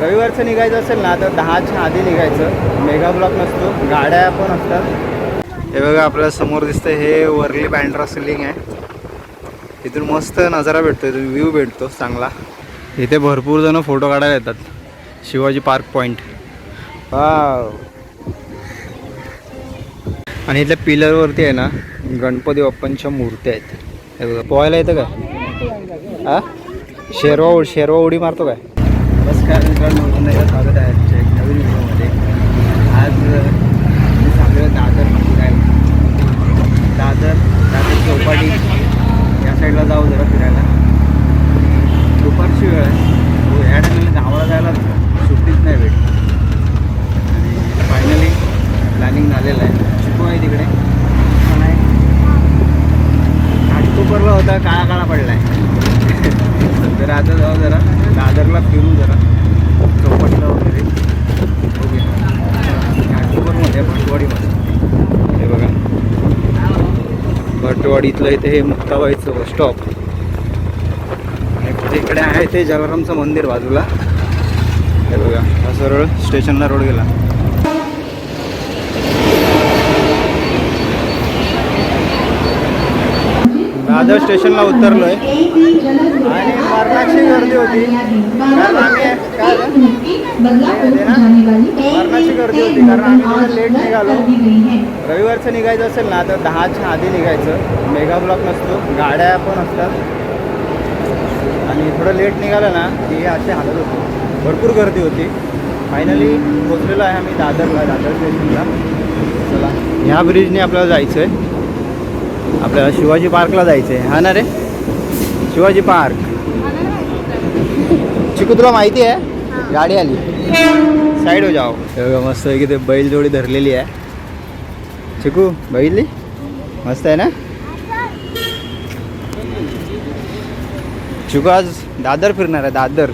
रविवारचं निघायचं असेल ना तर दहाच्या आधी निघायचं. मेगा ब्लॉक नसतो गाड्या पण असतात. हे बघा आपल्याला समोर दिसतं हे वरली बँड्रा सिलिंग आहे. इथून मस्त नजारा भेटतो इथून व्ह्यू भेटतो चांगला. इथे भरपूर जण फोटो काढायला येतात. शिवाजी पार्क पॉईंट हा आणि इथल्या पिलरवरती आहे ना गणपती बाप्पांच्या मूर्त्या आहेत. हे बघा पोहायला येतं काय? हा? शेरवा उड शेरवा उडी मारतो काय? नमस्कार मित्रांनो पुन्हा स्वागत आहे आजच्या एक नवीन व्हिडिओमध्ये. आज मी सांगतो दादर काय दादर दादर चौपाटी. या साईडला जाऊ जरा फिरायला. दुपारची वेळ आहे. हो, या टायमाला गावाला जायला सुट्टीच नाही भेट आणि फायनली प्लॅनिंग झालेलं आहे. शिकू आहे तिकडे. पण आहे. घाटकोपरला होता काळा काळा पडला आहे आता जाऊ जरा. दादरला फिरू जरा. चौपाटीला वगैरे. बघूया. घाटकोपरमध्ये भटवाडीमध्ये. हे बघा. भटवाडीतलं इथे हे मुक्ताबाईचं स्टॉप आणि इकडे आहे ते जलारामचं मंदिर बाजूला. हे बघा. हा सरळ स्टेशनला रोड गेला. दादर स्टेशनला उतरलो आहे आणि मरणाची गर्दी होती. कारण आम्ही काय मरणाची गर्दी होती. कारण आम्ही लेट निघालो. रविवारचं निघायचं असेल ना तर दहाच्या आधी निघायचं. मेगा ब्लॉक नसतो गाड्या पण असतात. आणि थोडं लेट निघालं ना की असे हालत होते. भरपूर गर्दी होती. फायनली पोचलेलो आहे आम्ही दादरला दादर स्टेशनला चला ह्या ब्रिजने आपल्याला जायचं आहे आपल्याला शिवाजी पार्कला जायचं आहे हा ना रे? शिवाजी पार्क. चिकू तुला माहिती आहे? गाडी आली. साईड हो जाओ. मस्त आहे की ते बैल जोडी धरलेली आहे. चिकू बघितली? मस्त आहे ना? चिकू आज दादर फिरणार आहे दादर.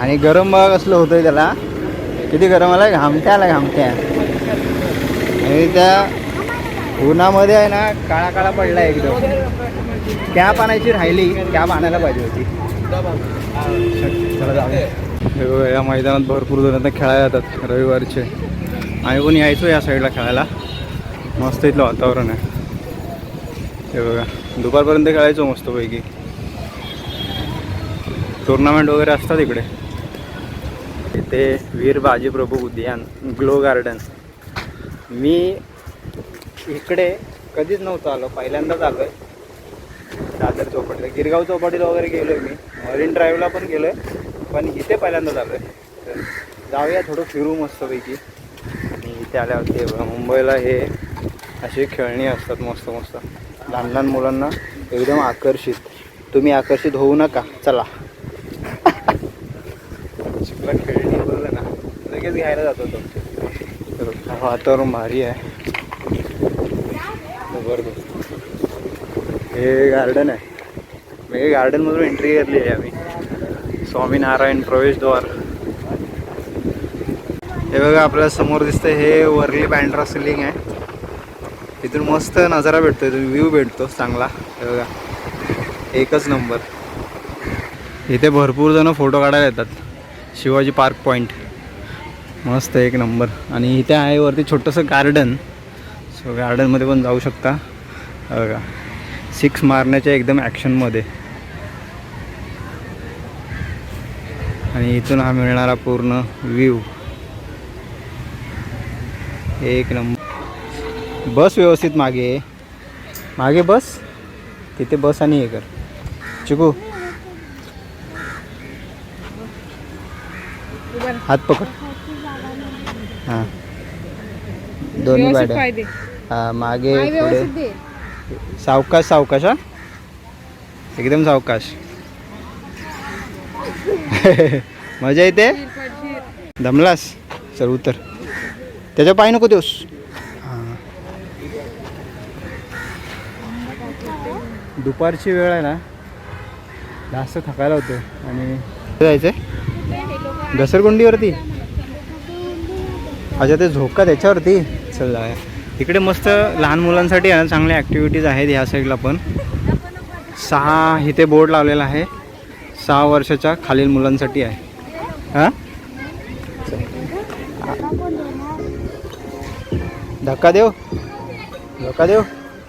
आणि गरम बघा कसलं होतंय त्याला. किती गरम आलाय? घामट्या आला घामट्या. आणि त्या उन्हामध्ये आहे ना काळा काळा पडला एकदम. कॅप आणायची राहिली कॅप आणायला पाहिजे होती. या मैदानात भरपूर जण आता खेळायला जातात रविवारचे. आम्ही पण यायचो या साईडला खेळायला. मस्त इथलं वातावरण आहे. हे बघा दुपारपर्यंत खेळायचो मस्तपैकी. टुर्नामेंट वगैरे असतात इकडे. इथे वीर बाजीप्रभू उद्यान ग्लो गार्डन. मी इकडे कधीच नव्हतं आलो. पहिल्यांदाच आलो आहे दादर चौपाटीला. गिरगाव चौपाटीला वगैरे गेलो आहे मी. मरीन ड्राईव्हला पण गेलो आहे पण इथे पहिल्यांदाच आलो आहे तर जाऊया थोडं फिरू मस्तपैकी. आणि इथे आल्यावरती मुंबईला हे अशी खेळणी असतात मस्त मस्त. लहान लहान मुलांना एकदम आकर्षित. तुम्ही आकर्षित होऊ नका. चला. चिखला खेळणी बोललं ना. लगेच घ्यायला जातो तो. हा वातावरण भारी आहे. हे गार्डन आहे. मी गार्डनमधून एंट्री घेतली आहे आम्ही. स्वामीनारायण प्रवेशद्वार. हे बघा आपल्याला समोर दिसतं हे वरली बँड्रा सिलिंग आहे. इथून मस्त नजारा भेटतो इथून व्ह्यू भेटतो चांगला. हे बघा एकच नंबर इथे भरपूर जण फोटो काढायला येतात. शिवाजी पार्क पॉईंट मस्त एक नंबर आणि इथे आहे वरती छोटंसं गार्डन सो गार्डनमध्ये पण जाऊ शकता. बघा. सिक्स मारण्याच्या एकदम ॲक्शनमध्ये आणि इथून हा मिळणारा पूर्ण व्ह्यू एक नंबर. बस व्यवस्थित मागे मागे बस? तिथे बस आणि हे कर. चिकू. हात पकड. हां. दोन्ही बायड्या हां मागे पुढे. सावकाश सावकाश हा? एकदम सावकाश. मजा येते? दमलास चल उतर. त्याच्या पाय नको देऊस. हां. दुपारची वेळ आहे ना जास्त थकायला होते आणि जायचं घसरगुंडीवरती? अच्छा ते झोका त्याच्यावरती? चल आहे. इकडे मस्त लहान मुलांसाठी आहे चांगल्या ॲक्टिव्हिटीज आहेत ह्या साईडला पण. सहा इथे बोर्ड लावलेला आहे. सहा वर्षाच्या खालील मुलांसाठी आहे. हां? धक्का देव धक्का देव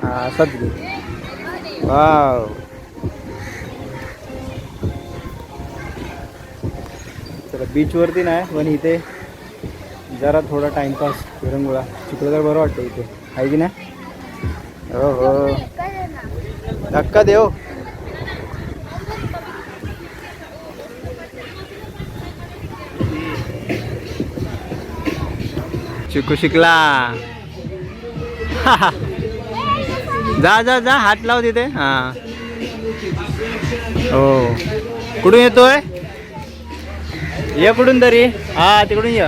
हां असंच घे वाव. बीचवरती नाही पण इथे जरा थोडा टाइमपास विरंगुळा चिकलं तर बरं वाटतं इथे. आहे की नाही? हो हो धक्का देऊ चिकू शिकला. जा जा जा हात लाव तिथे. हा. हो. कुठून येतोय? ये कुठून तरी? हा तिकडून ये.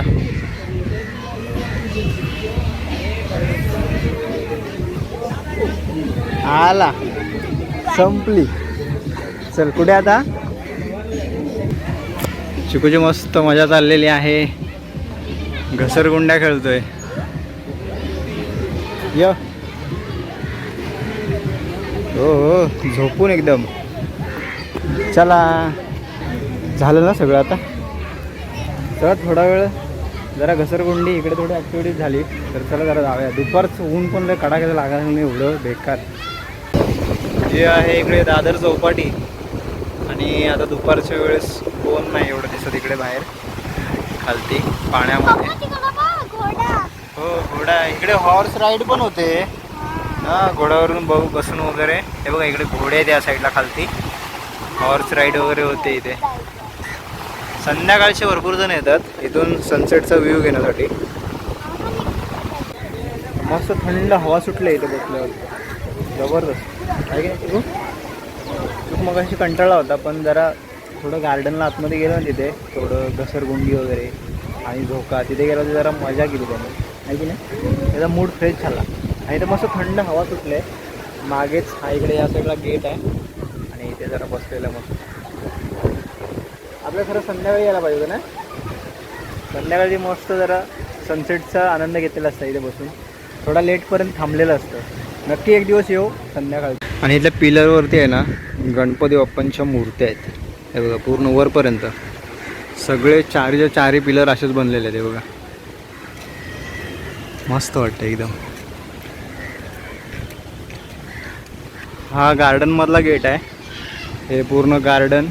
आला. संपली. चल कुठे आता? चिकूची मस्त मजा चाललेली आहे. घसरगुंड्या खेळतोय. य. हो हो झोपून एकदम. चला. झालं ना सगळं आता? चला थोडा वेळ. जरा घसरगुंडी इकडे थोडी ॲक्टिव्हिटी झाली. तर चला जरा जाऊया. दुपारचं ऊन पण लय कडाक्याचं लागायला नाही एवढं बेकार. जे आहे इकडे दादर चौपाटी. आणि आता दुपारच्या वेळेस कोण नाही एवढं दिसत इकडे बाहेर. खालती पाण्यामध्ये. हो घोडा. इकडे हॉर्स राईड पण होते. हा घोड्यावरून बघू बसून वगैरे. हे बघा इकडे घोडे आहेत या साईडला खालती. हॉर्स राईड वगैरे होते इथे. संध्याकाळचे भरपूर जण येतात. इथून सनसेटचा व्ह्यू घेण्यासाठी. मस्त थंड हवा सुटले इथे बसल्यावर जबरदस्त. आहे की नाही तू मग अशी कंटाळा होता पण जरा थोडं गार्डनला आतमध्ये गेलो ना तिथे थोडं घसरगुंडी वगैरे आणि झोका तिथे गेलो तर जरा मजा केली त्याने. आहे की नाही? त्याचा मूड फ्रेश झाला. आणि तर मस्त थंड हवा सुटले मागेच हा इकडे या सगळा गेट आहे. आणि इथे जरा बसलेलं मस्त. आपल्या खरं संध्याकाळी यायला पाहिजे ना? संध्याकाळी मस्त जरा सनसेटचा आनंद घेतलेला असता इथे बसून. थोडा लेटपर्यंत थांबलेलं असतं. नक्की एक दिवस येऊ संध्याकाळी. आणि इथल्या पिलरवरती आहे ना गणपती बाप्पांच्या मूर्त्या आहेत. हे बघा पूर्ण वरपर्यंत. सगळे चारीच्या चारी पिलर असेच बनलेले आहेत हे बघा. मस्त वाटतं एकदम. हा गार्डनमधला गेट आहे. हे पूर्ण गार्डन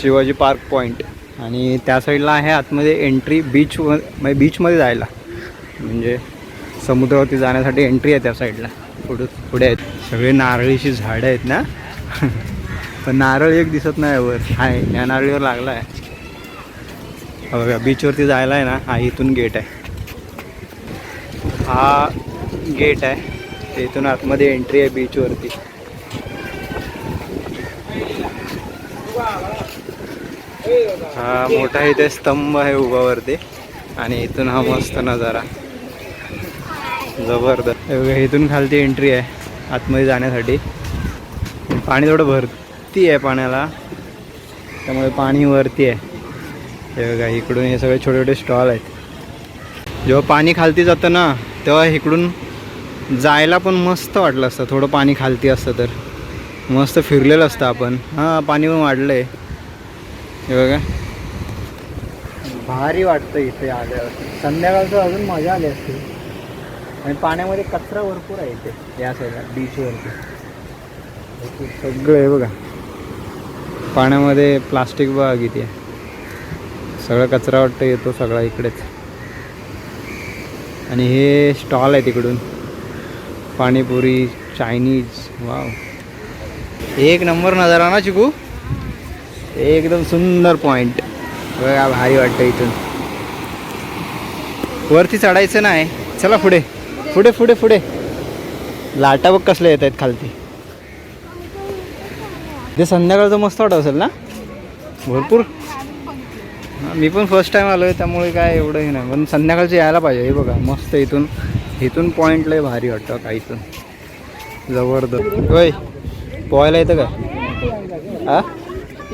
शिवाजी पार्क पॉईंट आणि त्या साईडला आहे आतमध्ये एंट्री बीच म्हणजे बीचमध्ये जायला. म्हणजे समुद्रावरती जाण्यासाठी एंट्री आहे त्या साईडला पुढे पुढे आहेत. सगळे नारळीची झाडं आहेत ना? पण नारळ एक दिसत नाही वर. आहे या नारळीवर लागला आहे बघा बीचवरती जायला आहे ना हा इथून गेट आहे. हा गेट आहे. इथून आतमध्ये एंट्री आहे बीचवरती हा मोठा इथे स्तंभ आहे उभावरती आणि इथून हा मस्त नजारा. जबरदस्त. इथून खालती एंट्री आहे आतमध्ये जाण्यासाठी. पाणी थोडं भरती आहे पाण्याला त्यामुळे पाणी वरती आहे. हे बघा इकडून हे सगळे छोटे छोटे स्टॉल आहेत. जेव्हा पाणी खालती जातं ना तेव्हा इकडून जायला पण मस्त वाटलं असतं. थोडं पाणी खालती असतं तर. मस्त फिरलेलं असतं आपण. हां पाणी पण वाढलं आहे हे बघा. भारी वाटतं इथे आल्यावर. संध्याकाळचं अजून मजा आली असते. आणि पाण्यामध्ये कचरा भरपूर आहे इथे या साईडला बीचवरती सगळं आहे बघा. पाण्यामध्ये प्लास्टिक बघा किती आहे कचरा वाटतं येतो सगळा इकडेच. आणि हे स्टॉल आहे तिकडून. पाणीपुरी चायनीज वाव एक नंबर नजारा ना चिकू? एकदम सुंदर पॉईंट बघा भारी वाटतं इथून. वरती चढायचं नाही. चला पुढे. पुढे पुढे पुढे. लाटा बघ कसल्या येत आहेत खालती. ते संध्याकाळचं मस्त वाटत असेल ना? भरपूर. मी पण फर्स्ट टाईम आलो आहे त्यामुळे काय एवढं हे नाही. पण संध्याकाळचं यायला पाहिजे हे बघा मस्त इथून इथून पॉईंट लय भारी वाटतं का इथून जबरदस्त. होय पोहायला येतं काय? हा?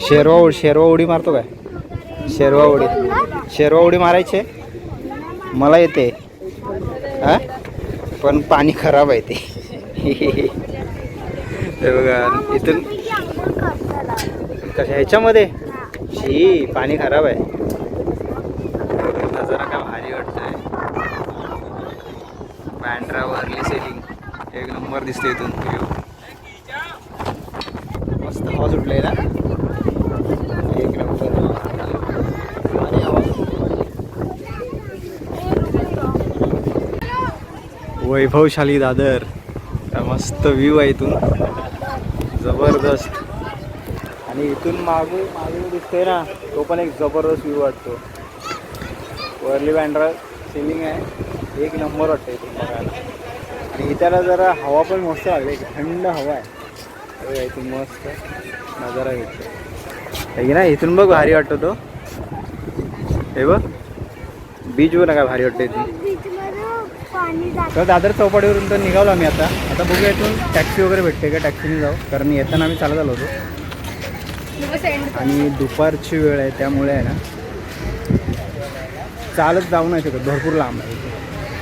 शेरवा उडी शेरवा उडी मारतो काय? शेरवा उडी. शेरवा उडी मारायचे? मला येते. हा? पण पाणी खराब आहे ते. बघा इथून कशा ह्याच्यामध्ये? शी पाणी खराब आहे. नजारा काय भारी वाटतंय. बँड्रा वरली सेलिंग एक नंबर दिसते इथून. मस्त हवा सुटले ना एक नंबर आणि आवाज वैभवशाली दादर. मस्त व्ह्यू आहे इथून. जबरदस्त. आणि इथून मागे मागे जो दिसतोय ना तो पण एक जबरदस्त व्ह्यू वाटतो. वरली बँड्रा सिलिंग आहे. एक नंबर वाटतं इथून बघायला. आणि इथला जरा हवा पण मस्त लागली. थंड हवा आहे. इथून मस्त नजारा घेतो ना इथून बघ भारी वाटतो तो. हे बघ. बीच बघ ना काय भारी वाटतं इथून. तर दादर चौपाटीवरून तर निघालो आम्ही आता. आता बघूया इथून टॅक्सी वगैरे भेटते का? टॅक्सीने जाऊ. कारण येताना आम्ही चालत आलो होतो. आणि दुपारची वेळ आहे त्यामुळे आहे ना. चालत जाऊ नाही शकत. भरपूर लांब आहे.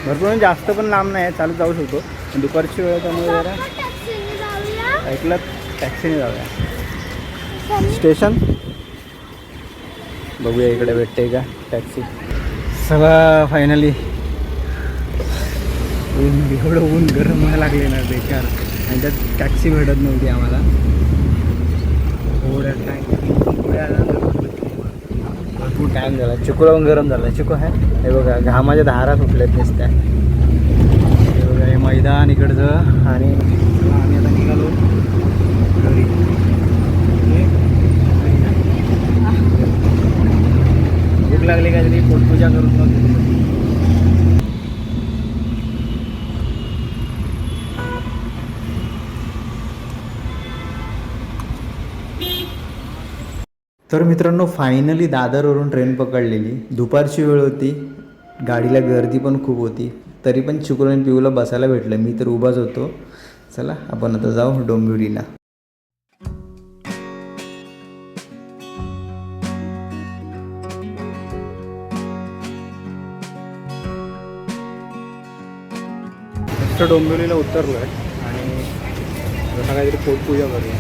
भरपूर जास्त पण लांब नाही आहे चालत जाऊ शकतो. पण दुपारची वेळ आहे त्यामुळे जरा ऐकलं टॅक्सीने जाऊया. स्टेशन? बघूया इकडे भेटते का टॅक्सी. सगळं फायनली ऊन एवढं ऊन गरम व्हायला लागले ना बेकार. आणि त्यात टॅक्सी भेटत नव्हती आम्हाला. थोड्या टाईम भरपूर टाईम झाला. चिकूला पण गरम झाला. चिकू आहे? हे बघा घामाच्या धारा सुटल्यात नुसत्या. हे बघा हे मैदान इकडचं. आणि आम्ही आता निघालो घरी. भूक लागली काहीतरी पोटपूजा करून तर मित्रांनो फायनली दादरवरून ट्रेन पकडलेली. दुपारची वेळ होती. गाडीला गर्दी पण खूप होती. तरी पण चिकून पिऊला बसायला भेटलं. मी तर उभाच होतो. चला आपण आता जाऊ डोंबिवलीला. डोंबिवलीला उतरलो आहे आणि काहीतरी पोटपूजा करूया.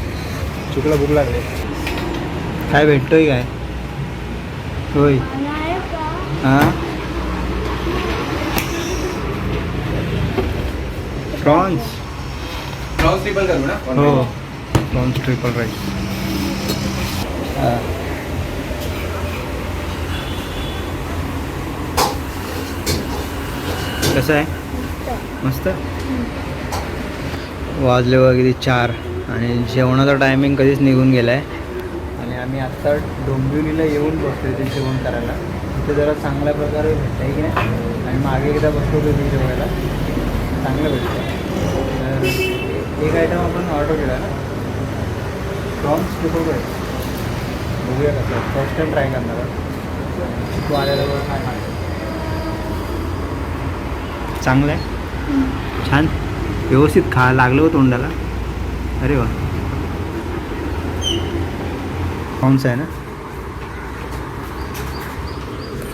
चुकला भूक लागले. काय भेटतोय काय? होय? हां? प्रॉन्स. प्रॉन्स ट्रिपल करू ना? हो. प्रॉन्स ट्रिपल राईस कसं आहे? मस्त? वाजले किती चार. आणि जेवणाचा टायमिंग कधीच निघून गेला आहे आम्ही आत्ता डोंबिवलीला येऊन बसतो इथे जेवण करायला. तिथे जरा चांगल्या प्रकारे भेटतं आहे की नाही? आणि मागे एकदा बसलो होतो तिथे जेवायला. चांगलं भेटतं तर एक आयटम आपण ऑर्डर केला ना? प्रॉन्स ट्रिपल राईस बघूया कसं फर्स्ट टाइम ट्राय करणार आहे. तू बघ काय खाणार. चांगलं आहे? छान. व्यवस्थित खा. लागलं हो तोंडाला. अरे वा. प्रॉन्स आहे ना?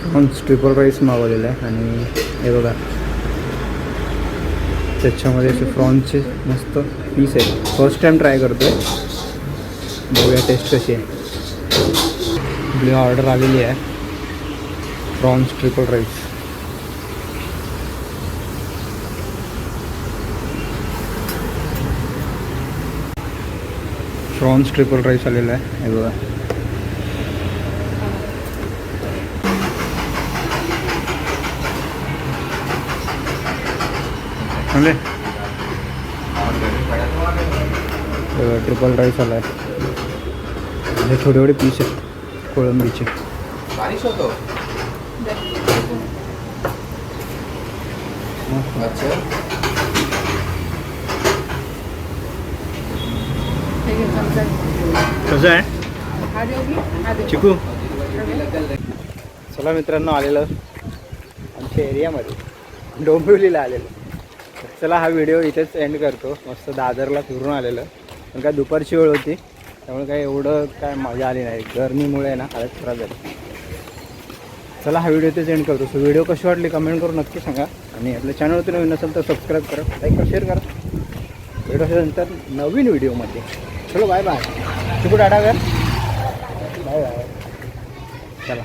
प्रॉन्स ट्रिपल राईस मागवलेलं आहे आणि हे बघा. त्याच्यामध्ये असे प्रॉन्सचे मस्त पीस आहे फर्स्ट टाईम ट्राय करतो आहे बघूया टेस्ट कशी आहे. आपली ऑर्डर आलेली आहे. Prawns triple rice prawns triple rice आलेला आहे. हे बघा. चांगले ट्रिपल राईस आला आहे. हे थोडे थोडे पीस आहेत कोळंबीचे. बारिश होतो. अच्छा. कसं आहे? चिकू? चला मित्रांनो आलेलं आमच्या एरियामध्ये डोंबिवलीला आलेलं. चला हा व्हिडिओ इथेच एंड करतो. मस्त दादरला फिरून आलेलं. पण काय दुपारची वेळ होती त्यामुळे काय एवढं काय मजा आली नाही. गर्मीमुळे ना हालत खराब झाली. चला हा व्हिडिओ इथेच एंड करतो. सो व्हिडिओ कशी वाटली कमेंट करून नक्की सांगा. आणि आपल्या चॅनलवरती नवीन असेल तर सबस्क्राईब करा लाईक करा शेअर करा. व्हिडिओ नंतर नवीन व्हिडिओमध्ये चलो बाय बाय चिकू डाटा कर. बाय बाय चला.